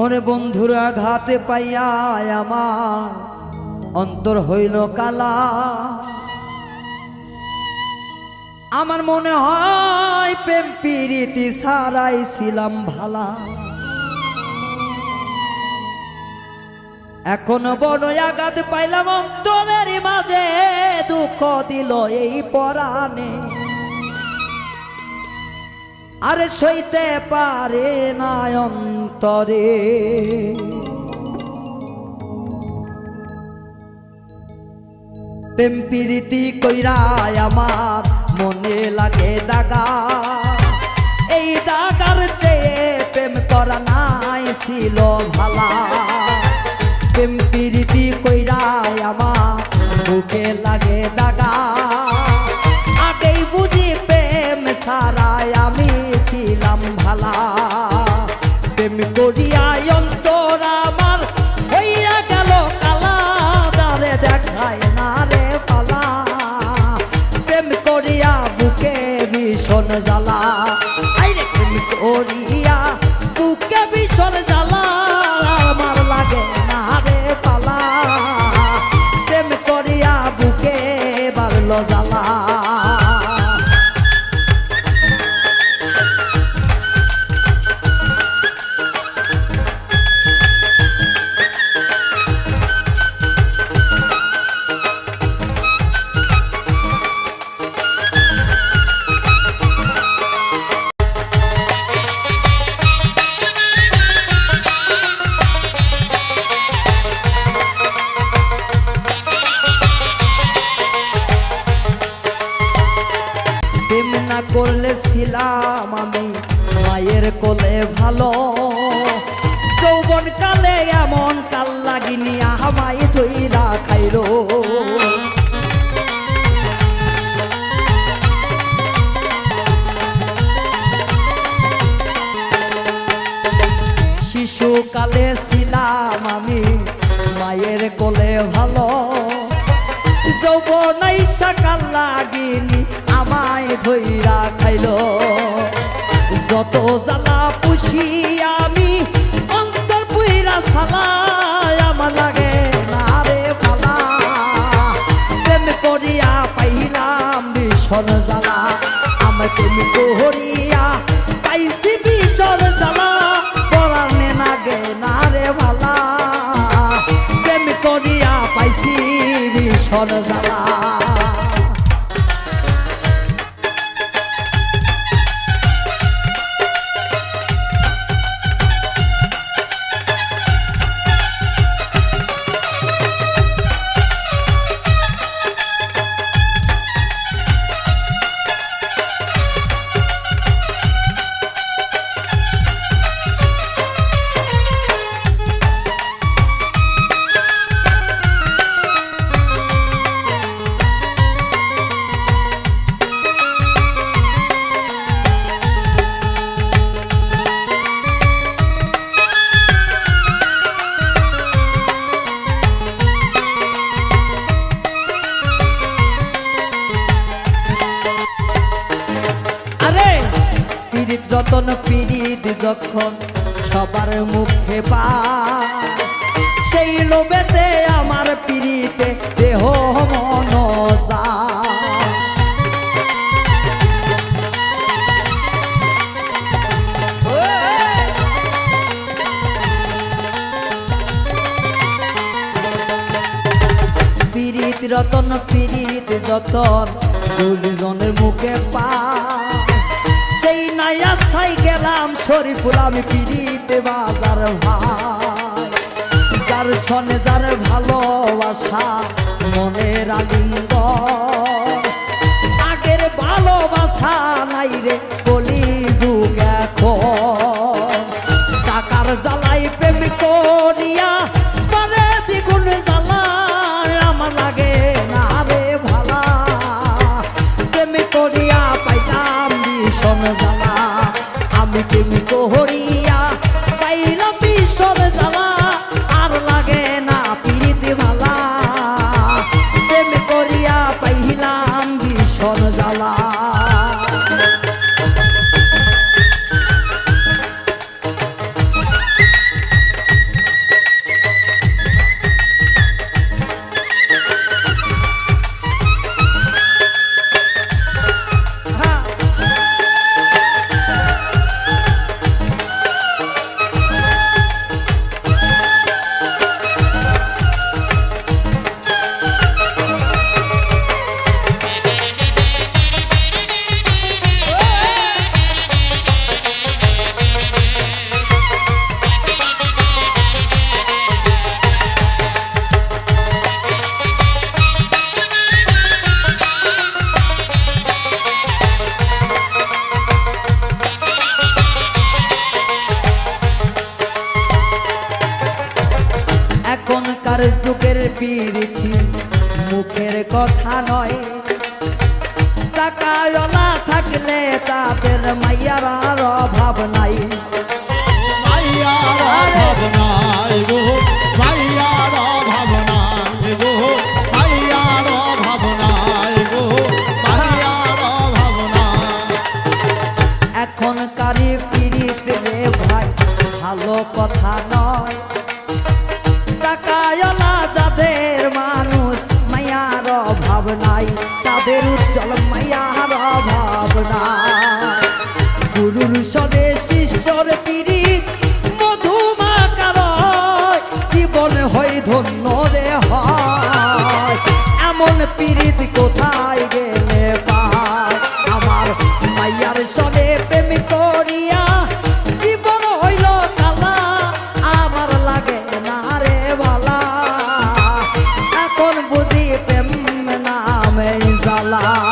ওরে বন্ধুরা ঘাতে পাইয়া আমার অন্তর হইল কালা। আমার মনে হয় প্রেম পিরিতি সারাই ছিলাম ভালা। এখন বড় আঘাত পাইলাম অন্তরের মাঝে, দুঃখ দিল এই পরাণে। আরে সইতে পারে না অন্তরে। প্রেম প্রীতি কইরা আমার মনে লাগে দাগা। মায়ের কোলে ভালো। যৌবন কালে এমন কাল লাগিনি আমায় ধইরা খাইলো। শিশুকালে ছিলাম আমি মায়ের কোলে ভালো। যৌবনাই সকাল লাগিনি আমায় ধইরা খাইলো। যত জ্বালা পুষি আমি, অন্তর পুইরা সালাই আমার লাগে না রে ফালা প্রেম করিয়া পাইলাম ভীষণ জ্বালা আমার প্রেম করিয়া পাইছি ভীষণ জ্বালা, পরাণে নাগে না রে ভালা প্রেম করিয়া পাইছি ভীষণ জ্বালা। রতন পীড়িত যখন সবার মুখে পা, সেই লোভেতে আমার পীড়িতে দেহ মন! পীড়িত রতন পীড়িত যতন দুজনের মুখে পা গেলাম শরীফুল আমি পিড়িতে বাজার ভাই। যার সনে যার ভালোবাসা, মনের আলিঙ্গ আগের ভালোবাসা নাই রে জ্বালা এখনকারই পিরিত রে ভাই, ভালো কথা নয়। যাদের মানুষ মায়ার অভাব নাই, তাদের উজ্জ্বল মায়ার অভাব নাই। গুরুর শিষ্যর পিরিত মধুমাকার জীবন হই ধন্য জ্বালা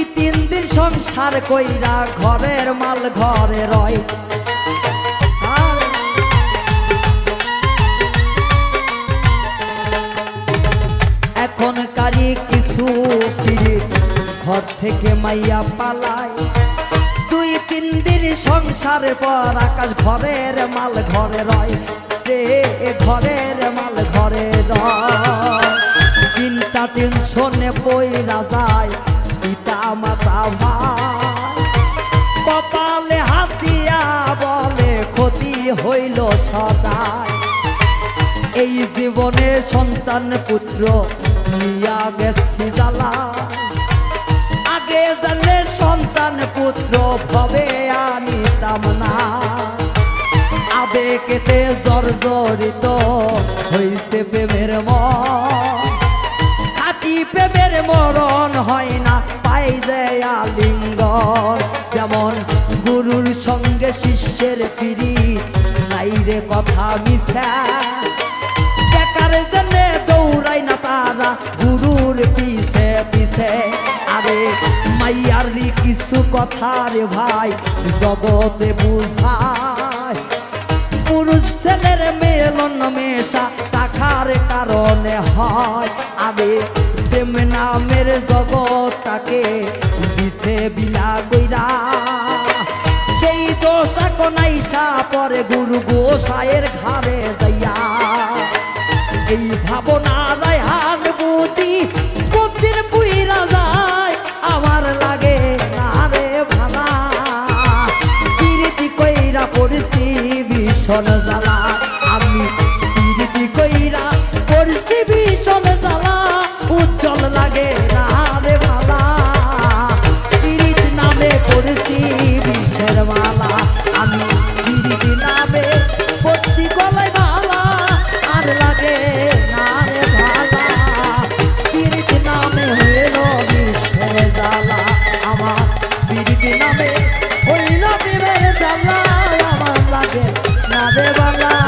দুই তিন দিন সংসার কইরা ঘরের মাল ঘরে রয়। আর এখনকারই কিছু ঘর থেকে মাইয়া পালায় দুই তিন দিন সংসারের পর আকাশ ঘরের মাল ঘরে রয়। রে ঘরের মাল ঘরে রয়। চিন্তা টেনশনে বইরা যায়। কপালে হাতিয়া বলে, ক্ষতি হইল সদায় এই জীবনে সন্তান পুত্র নিয়া গেছি জ্বালা। আগে জানলে সন্তান পুত্র ভবে আনিতাম না আবেগেতে জর্জরিত হইছে প্রেমের মন। খাটি প্রেমের মরণ হয় না পাই দেয় আলিঙ্গন, যেমন গুরুর সঙ্গে শিষ্যের পিড়ি নাই রে কথা মিশা বেকার জেনে দৌড়াই না তারা, গুরুর পিছে পিছে। আরে মাইয়ারি কিছু কথা রে ভাই, জগতে বুঝায়। পুরুষ ছেলের মেলন মেশা, টাকার কারণে হয়। আবে প্রেম নামের জগৎটাকে দিছে বিলা কইরা। সেই দোষা কোনাইসা পরে গুরু গোসাইয়ের ঘাড়ে যাইয়া। এই ভাবনা রায়হান বুঝি, বুদ্ধির পুইরা যায়, আমার লাগে না রে ভালা কইরা পড়ছি ভীষণ জ্বালা। আমাদের বাংলা